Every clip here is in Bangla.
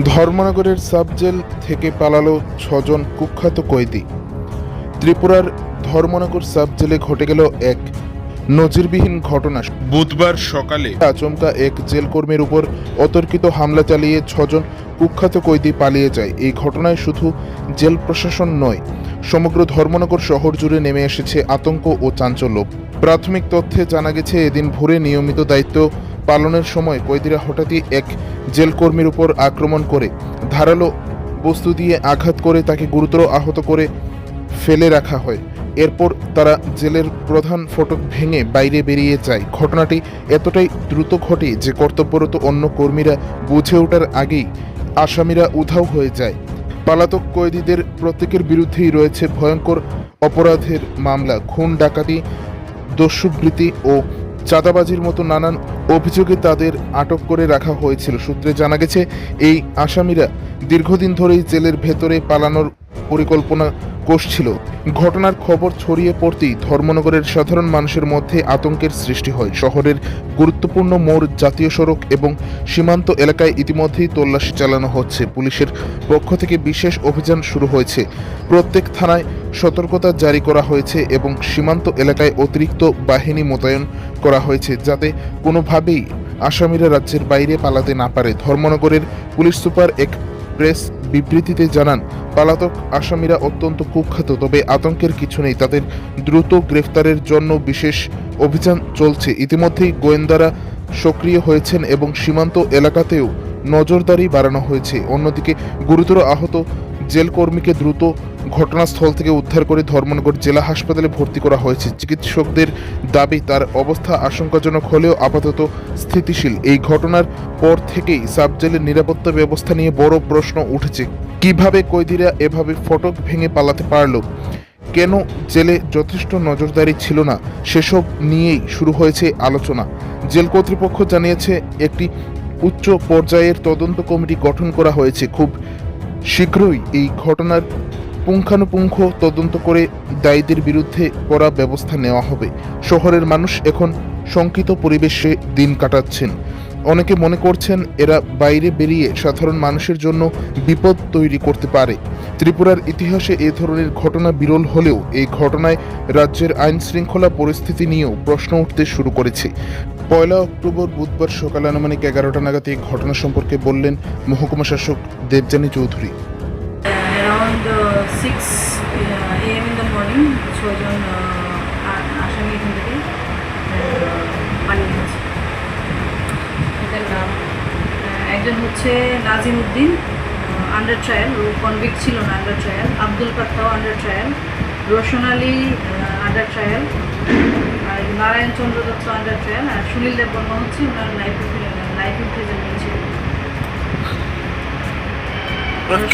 ধর্মনগরের সাব জেল থেকে পালালো ছজন কুখ্যাত কয়েদি। ত্রিপুরার ধর্মনগর সাব জেলে ঘটে গেল এক নজিরবিহীন ঘটনা। বুধবার সকালে আচমকা এক জেলকর্মীর উপর অতর্কিত হামলা চালিয়ে ছজন কুখ্যাত কয়েদি পালিয়ে যায়। এই ঘটনায় শুধু জেল প্রশাসন নয় সমগ্র ধর্মনগর শহর জুড়ে নেমে এসেছে আতঙ্ক ও চাঞ্চল্য। প্রাথমিক তথ্যে জানা গেছে এদিন ভোরে নিয়মিত দায়িত্ব পালনের সময় কয়েদিরা হঠাৎই এক জেলকর্মীর উপর আক্রমণ করে, ধারালো বস্তু দিয়ে আঘাত করে তাকে গুরুতর আহত করে ফেলে রাখা হয়। এরপর তারা জেলের প্রধান ফটক ভেঙে বাইরে বেরিয়ে যায়। ঘটনাটি এতটাই দ্রুত ঘটে যে কর্তব্যরত অন্য কর্মীরা বুঝে ওঠার আগেই আসামিরা উধাও হয়ে যায়। পালাতক কয়েদিদের প্রত্যেকের বিরুদ্ধেই রয়েছে ভয়ঙ্কর অপরাধের মামলা। খুন, ডাকাতি, দস্যুবৃত্তি ও চাঁদাবাজির মতো নানান অভিযোগে তাদের আটক করে রাখা হয়েছিল। সূত্রে জানা গেছে, এই আসামিরা দীর্ঘদিন ধরেই জেলের ভেতরে পালানোর পরিকল্পনা করছিল ঘটনার খবর ছড়িয়ে পড়তেই ধর্মনগরের সাধারণ মানুষের মধ্যে আতঙ্কের সৃষ্টি হয়। শহরের গুরুত্বপূর্ণ মোড়, জাতীয় সড়ক এবং সীমান্ত এলাকায় ইতিমধ্যেই তল্লাশি চালানো হচ্ছে। পুলিশের পক্ষ থেকে বিশেষ অভিযান শুরু হয়েছে। প্রত্যেক থানায় সতর্কতা জারি করা হয়েছে এবং সীমান্ত এলাকায় অতিরিক্ত বাহিনী মোতায়েন করা হয়েছে যাতে কোনোভাবেই আসামিরা রাজ্যের বাইরে পালাতে না পারে। ধর্মনগরের পুলিশ সুপার এক প্রেস বিবৃতিতে জানান, পালাতক আসামিরা অত্যন্ত কুখ্যাত, তবে আতঙ্কের কিছু নেই। তাদের দ্রুত গ্রেফতারের জন্য বিশেষ অভিযান চলছে। ইতিমধ্যেই গোয়েন্দারা সক্রিয় হয়েছেন এবং সীমান্ত এলাকাতেও নজরদারি বাড়ানো হয়েছে। অন্যদিকে গুরুতর আহত জেলকর্মীকে দ্রুত ঘটনাস্থল থেকে উদ্ধার করে ধর্মনগর জেলা হাসপাতালে ভর্তি করা হয়েছে। চিকিৎসকদের দাবি, তার অবস্থা আশঙ্কাজনক হলেও আপাতত স্থিতিশীল। এই ঘটনার পর থেকেই সাব জেলের নিরাপত্তা ব্যবস্থা নিয়ে বড় প্রশ্ন উঠেছে। কীভাবে কয়েদিরা এভাবে ফটক ভেঙে পালাতে পারল? কেন জেলে যথেষ্ট নজরদারি ছিল না? সেসব নিয়েই শুরু হয়েছে আলোচনা। জেল কর্তৃপক্ষ জানিয়েছে, একটি উচ্চ পর্যায়ের তদন্ত কমিটি গঠন করা হয়েছে। খুব শীঘ্রই এই ঘটনার পুঙ্খানুপুঙ্খ তদন্ত করে দায়ীদের বিরুদ্ধে করা ব্যবস্থা নেওয়া হবে। শহরের মানুষ এখন শঙ্কিত পরিবেশে দিন কাটাচ্ছেন। অনেকে মনে করছেন এরা বাইরে বেরিয়ে সাধারণ মানুষের জন্য বিপদ তৈরি করতে পারে। ত্রিপুরার ইতিহাসে এ ধরনের ঘটনা বিরল হলেও এই ঘটনায় রাজ্যের আইন শৃঙ্খলা পরিস্থিতি নিয়েও প্রশ্ন উঠতে শুরু করেছে। পয়লা অক্টোবর বুধবার সকাল আনুমানিক এগারোটা নাগাদ এই ঘটনা সম্পর্কে বললেন মহকুমা শাসক Debjani Chowdhury. Six AM in the morning ছজন আসামি এখান থেকে পালিয়ে গেছে এদের নাম একজন হচ্ছে নাজিম উদ্দিন আন্ডার ট্রায়াল ও কনভিক্ট ছিল না under trial Abdul কাত্তাও under trial Roshan Ali under trial আর নারায়ণ চন্দ্র দত্ত আন্ডার ট্রায়াল আর সুনীল দেব বর্মা হচ্ছে ওনার লাইফ লাইফ ইমপ্রিজনমেন্ট ছিল।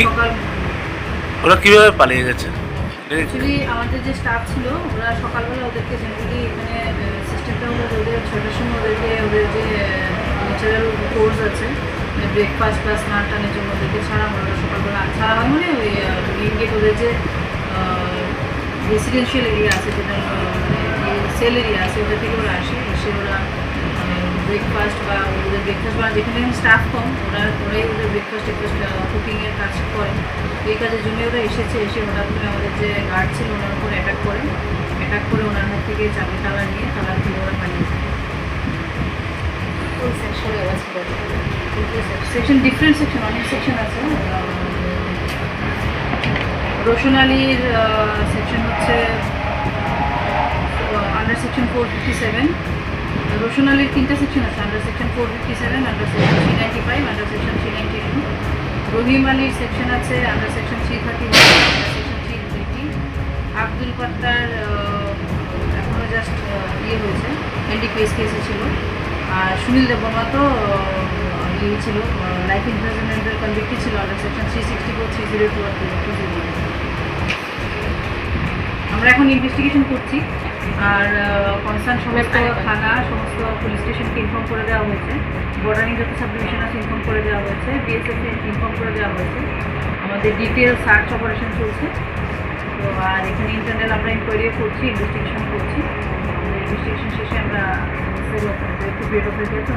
সকাল ওরা কীভাবে পালিয়ে গেছে? অ্যাকচুয়ালি আমাদের যে স্টাফ ছিল, ওরা সকালবেলা ওদেরকে জেনারেলি এখানে সিস্টেমটা হলো ওদের ছটার সময় ওদেরকে, ওদের যে ন্যাচারাল কোর্স আছে ব্রেকফাস্ট প্লাস স্নান টানের জন্য ওদেরকে ছাড়া ওরা সকালবেলা ছাড়া হয় মানে ওই মেন গেট ওদের যে রেসিডেন্সিয়াল এরিয়া আছে, যেটা সেল এরিয়া আছে ওদের থেকে ওরা আসে, এসে ওরা ব্রেকফাস্ট বা ওদের ব্রেকফাস্ট বা যেখানে স্টাফ কম ওরা ওরাই ওদের ব্রেকফাস্ট টেকফাস্ট কুকিংয়ের কাজ করে। এই কাজের জন্য ওরা এসেছে এসে হঠাৎ করে আমাদের যে গার্ড ছিল ওনার উপর অ্যাটাক করে। অ্যাটাক করে ওনার হাত থেকে চাবি তালা নিয়ে তালা থেকে ওরা পালিয়ে যায়। সেকশন ডিফারেন্ট সেকশন অনেক সেকশন আছে। রোশন আলীর সেকশন হচ্ছে under section four fifty seven Roshan আলীর তিনটা সেকশন আছে under section four fifty seven under section three ninety five under section three ninety two Rahim আলীর সেকশন আছে under section three thirty under section three eighty Abdul পাত্তার এখনও জাস্ট ইয়ে হয়েছে এনডিপিএস কেসে ছিল। আর সুনীল দেববর্মা তো ইয়ে ছিল লাইফ ইমপ্রিজনমেন্টের কনভিক্টি ছিল under section three sixty four three zero two আর টু আমরা এখন ইনভেস্টিগেশন করছি। আর কনসার্ন সমস্ত থানা সমস্ত পুলিশ স্টেশনকে ইনফর্ম করে দেওয়া হয়েছে। বর্ডারিং যত সাব ডিভিশন আছে ইনফর্ম করে দেওয়া হয়েছে। বিএসএফ ইনফর্ম করে দেওয়া হয়েছে। আমাদের ডিটেল সার্চ অপারেশন চলছে। তো আর এখানে ইন্টারনাল আমরা ইনকোয়ারিও করছি ইনভেস্টিগেশন করছি। ইনভেস্টিগেশন শেষে আমরা একটু পেড অফ হয়ে গেছে